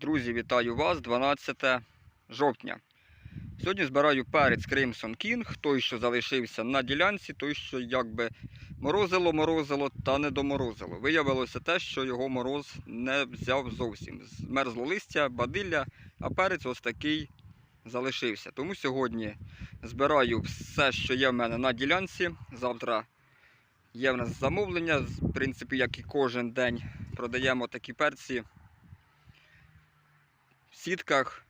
Друзі, вітаю вас 12 жовтня. Сьогодні збираю перець Crimson King, той, що залишився на ділянці, той, що якби морозило, морозило та не доморозило. Виявилося те, що його мороз не взяв зовсім. Змерзло листя, бадилля, а перець ось такий залишився. Тому сьогодні збираю все, що є в мене на ділянці. Завтра є в нас замовлення. В принципі, як і кожен день продаємо такі перці сітках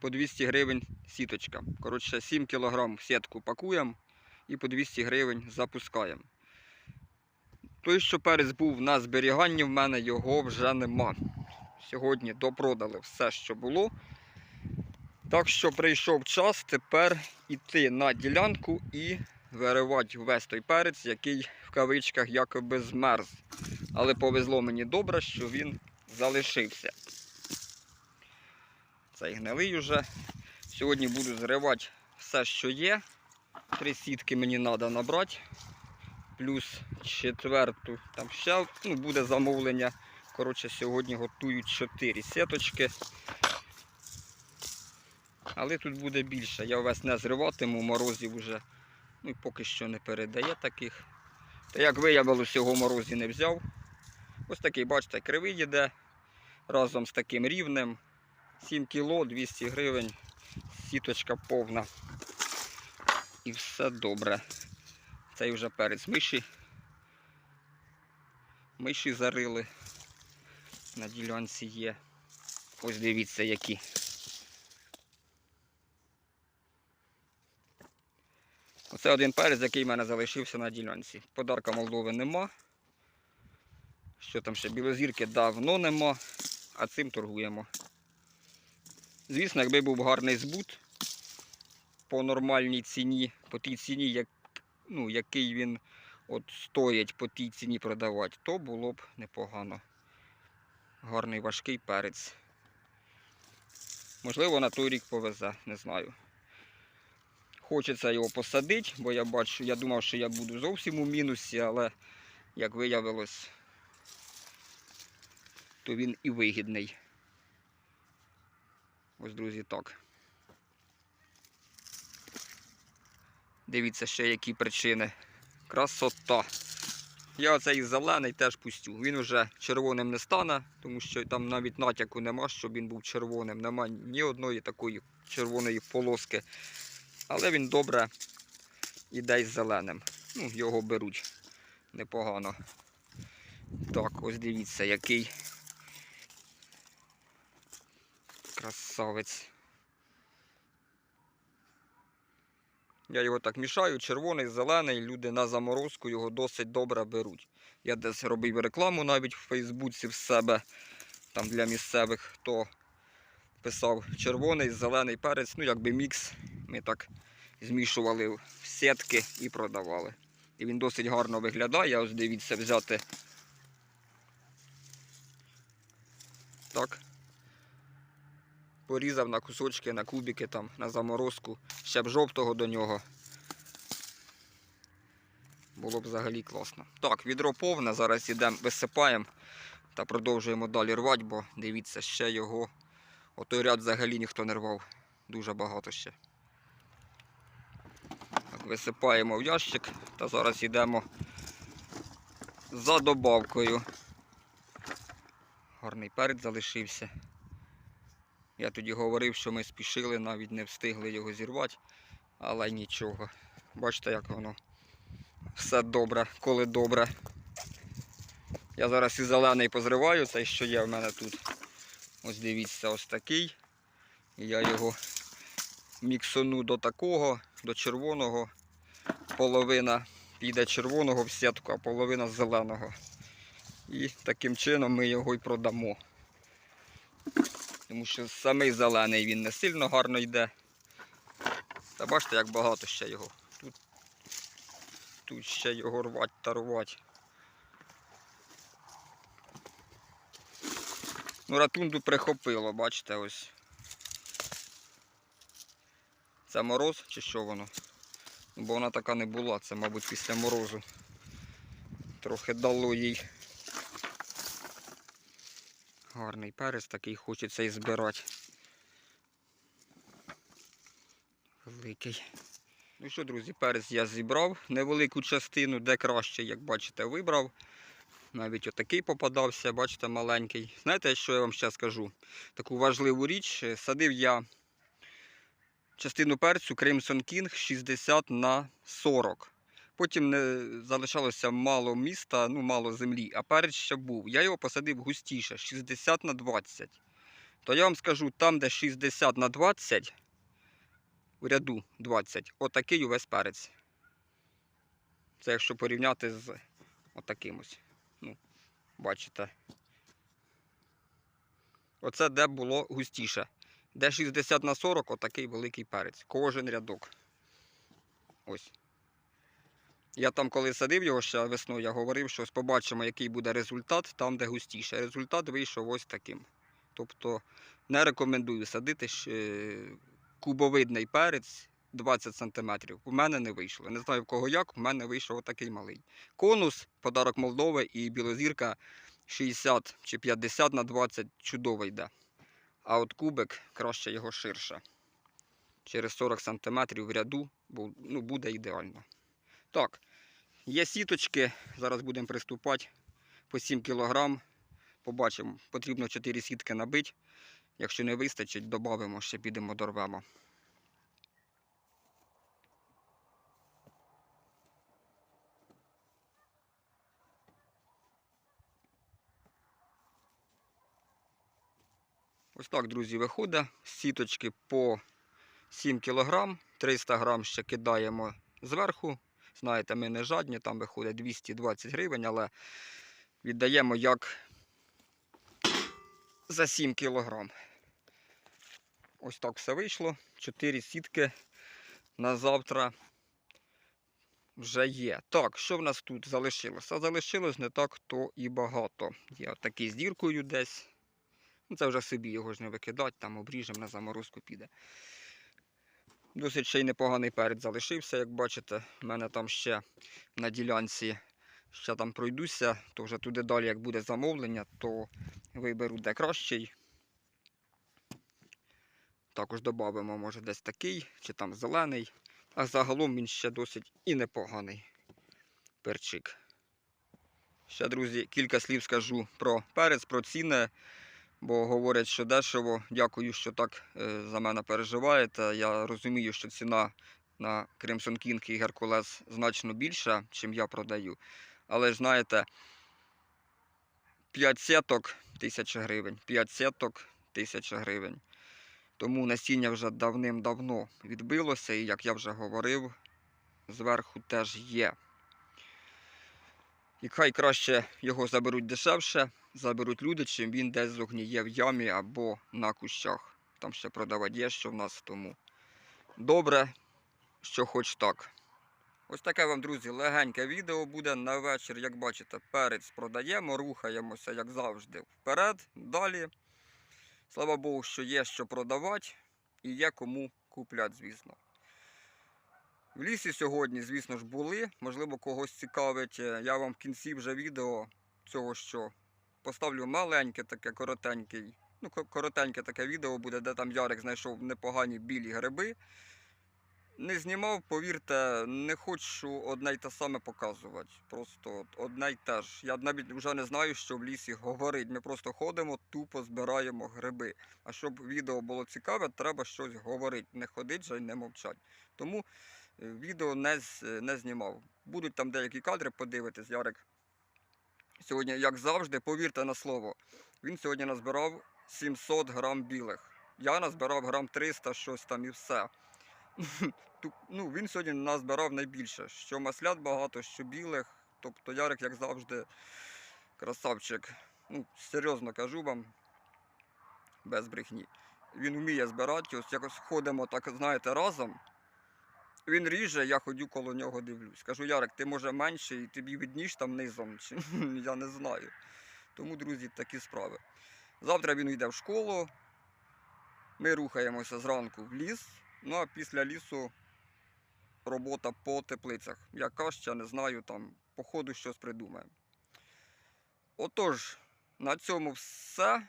по 200 гривень сіточка. Коротше, 7 кг сітку пакуємо і по 200 гривень запускаємо. Той, що перець був на зберіганні, в мене його вже нема. Сьогодні допродали все, що було. Так що прийшов час тепер іти на ділянку і виривати весь той перець, який в кавичках якоби змерз. Але повезло мені добре, що він залишився. Цей гнилий уже. Сьогодні буду зривати все, що є. Три сітки мені треба набрати. Плюс четверту. Там ще ну, буде замовлення. Коротше, сьогодні готують 4 сіточки. Але тут буде більше. Я весь не зриватиму, морозів вже ну, поки що не передає таких. Та як виявилося, його морозі не взяв. Ось такий, бачите, кривий йде разом з таким рівнем. 7 кіло, 200 гривень, сіточка повна. І все добре. Цей вже перець миші. Миші зарили. На ділянці є. Ось дивіться які. Оце один перець, який в мене залишився на ділянці. Подарка Молдови нема. Що там ще? Білозірки давно нема, а цим торгуємо. Звісно, якби був гарний збут по нормальній ціні, по тій ціні, як, ну, який він от стоїть по тій ціні продавати, то було б непогано. Гарний важкий перець. Можливо, на той рік повезе, не знаю. Хочеться його посадити, бо я бачу, я думав, що я буду зовсім у мінусі, але як виявилось, то він і вигідний. Ось, друзі, так. Дивіться ще які причини. Красота. Я оцей зелений теж пустю. Він вже червоним не стане, тому що там навіть натяку нема, щоб він був червоним. Нема ні одної такої червоної полоски. Але він добре іде із зеленим. Ну, його беруть непогано. Так, ось дивіться, який красавець. Я його так мішаю, червоний, зелений, люди на заморозку його досить добре беруть. Я десь робив рекламу навіть в Фейсбуці в себе, там для місцевих, хто писав червоний, зелений перець, ну якби мікс. Ми так змішували в сітки і продавали. І він досить гарно виглядає. Ось дивіться, взяти так. Порізав на кусочки, на кубики, там, на заморозку, ще б жовтого до нього. Було б взагалі класно. Так, відро повне, зараз ідемо, висипаємо та продовжуємо далі рвати, бо дивіться, ще його. Отой ряд взагалі ніхто не рвав. Дуже багато ще. Так, висипаємо в ящик та зараз йдемо за добавкою. Гарний перець залишився. Я тоді говорив, що ми спішили, навіть не встигли його зірвати, але нічого. Бачите, як воно все добре, коли добре. Я зараз і зелений позриваю, цей, що є в мене тут. Ось дивіться, ось такий. Я його міксону до такого, до червоного. Половина піде червоного в сітку, а половина зеленого. І таким чином ми його й продамо. Тому що самий зелений він не сильно гарно йде. Та бачите, як багато ще його. Тут, тут ще його рвать та рвать. Ну, ратунду прихопило, бачите, ось. Це мороз чи що воно? Бо вона така не була, це, мабуть, після морозу. Трохи дало їй Гарний перець, такий хочеться і збирати. Великий. Ну що, друзі, перець я зібрав невелику частину, де краще, як бачите, вибрав. Навіть отакий попадався, бачите, маленький. Знаєте, що я вам ще скажу? Таку важливу річ. Е, Садив я частину перцю Crimson King 60 на 40. Потім не залишалося мало міста, ну мало землі, а перець ще був. Я його посадив густіше, 60 на 20. То я вам скажу, там, де 60 на 20, в ряду 20, отакий увесь перець. Це якщо порівняти з отаким ось. Ну, бачите. Оце де було густіше. Де 60 на 40, отакий великий перець. Кожен рядок. Ось. Я там, коли садив його ще весною, я говорив, що побачимо, який буде результат там, де густіше. Результат вийшов ось таким. Тобто не рекомендую садити е, кубовидний перець 20 см. У мене не вийшло. Не знаю в кого як, у мене вийшов отакий малий. Конус, подарок Молдови і білозірка 60 чи 50 на 20 чудово йде. А от кубик краще його ширше. Через 40 см в ряду ну, буде ідеально. Так, є сіточки. Зараз будемо приступати по 7 кг. Побачимо, потрібно 4 сітки набити. Якщо не вистачить, додамо, ще підемо дорвемо. Ось так, друзі, виходить. Сіточки по 7 кг, 300 грам ще кидаємо зверху. Знаєте, ми не жадні, там виходить 220 гривень, але віддаємо як за 7 кг. Ось так все вийшло. 4 сітки на завтра вже є. Так, що в нас тут залишилося? Залишилось не так то і багато. Є такий з діркою десь. Ну, Це вже собі його ж не викидати, там обріжемо на заморозку піде. Досить ще й непоганий перець залишився, як бачите. У мене там ще на ділянці ще там пройдуся, то вже туди далі, як буде замовлення, то виберу де кращий. Також додамо, може, десь такий, чи там зелений. А загалом він ще досить і непоганий перчик. Ще, друзі, кілька слів скажу про перець, про ціни бо говорять, що дешево. Дякую, що так е, за мене переживаєте. Я розумію, що ціна на Crimson King і Геркулес значно більша, чим я продаю. Але знаєте, 5 сеток тисяча гривень, 5 сеток тисяча гривень. Тому насіння вже давним-давно відбилося, і як я вже говорив, зверху теж є. І хай краще його заберуть дешевше, заберуть люди, чим він десь зогніє в ямі або на кущах. Там ще продавати є, що в нас тому. Добре, що хоч так. Ось таке вам, друзі, легеньке відео буде на вечір. Як бачите, перець продаємо, рухаємося, як завжди, вперед, далі. Слава Богу, що є що продавати і є кому купляти, звісно. В лісі сьогодні, звісно ж, були. Можливо, когось цікавить. Е, Я вам в кінці вже відео цього що поставлю маленьке, таке коротеньке. Ну, коротеньке таке відео буде, де там Ярик знайшов непогані білі гриби. Не знімав, повірте, не хочу одне й те саме показувати. Просто одне й те ж. Я навіть вже не знаю, що в лісі говорить. Ми просто ходимо, тупо збираємо гриби. А щоб відео було цікаве, треба щось говорити. Не ходить же й не мовчать. Тому е, відео не, не знімав. Будуть там деякі кадри, подивитись, Ярик. Сьогодні, як завжди, повірте на слово, він сьогодні назбирав 700 грам білих. Я назбирав грам 300, щось там і все. Ну, він сьогодні назбирав найбільше. Що маслят багато, що білих. Тобто Ярик, як завжди, красавчик. Ну, серйозно кажу вам, без брехні. Він вміє збирати, ось якось ходимо, так знаєте, разом. Він ріже, я ходю коло нього дивлюсь. Кажу, Ярик, ти може менший, і тобі видніш там низом, чи я не знаю. Тому, друзі, такі справи. Завтра він йде в школу. Ми рухаємося зранку в ліс. Ну а після лісу робота по теплицях. Яка ще не знаю, там по ходу щось придумаємо. Отож, на цьому все.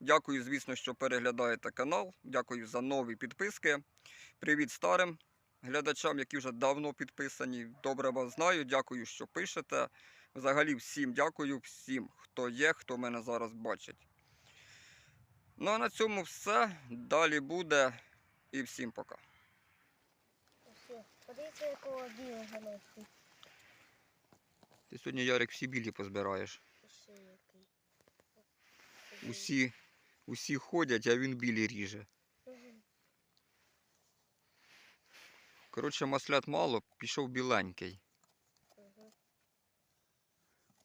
Дякую, звісно, що переглядаєте канал. Дякую за нові підписки. Привіт старим глядачам, які вже давно підписані. Добре вас знаю. Дякую, що пишете. Взагалі всім дякую, всім, хто є, хто мене зараз бачить. Ну а на цьому все. Далі буде. І всім пока. Подивіться, якого білого носить. Ти сьогодні, Ярик, всі білі позбираєш. Усі, усі ходять, а він білі ріже. Коротше, маслят мало, пішов біленький.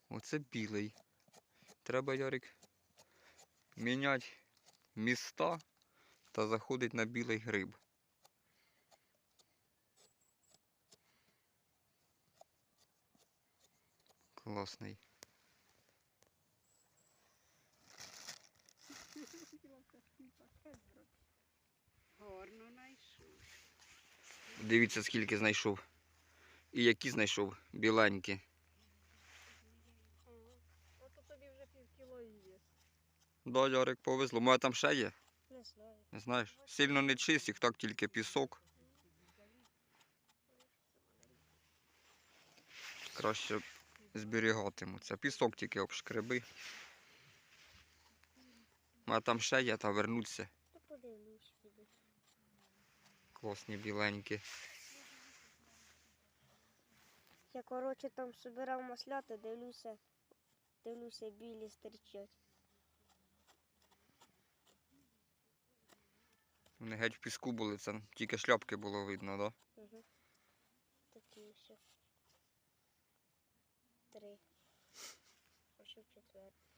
Оце білий. Треба, Ярик, міняти міста та заходить на білий гриб. Класний. Дивіться, скільки знайшов. І які знайшов біленькі. Ото тобі вже пів кіло є. Да, Ярик, повезло. Моя там ще є. Не знаю. Не знаєш? Сильно не чистих, так тільки пісок. Краще зберігатимуться. Пісок тільки обшкреби. А там ще є, та вернуться. Класні біленькі. Я, коротше, там собирав маслята, дивлюся, дивлюся, білі стирчать. Вони геть в піску були, це тільки шляпки було видно, да? Угу. Такі все. Три. Хочу четвертий.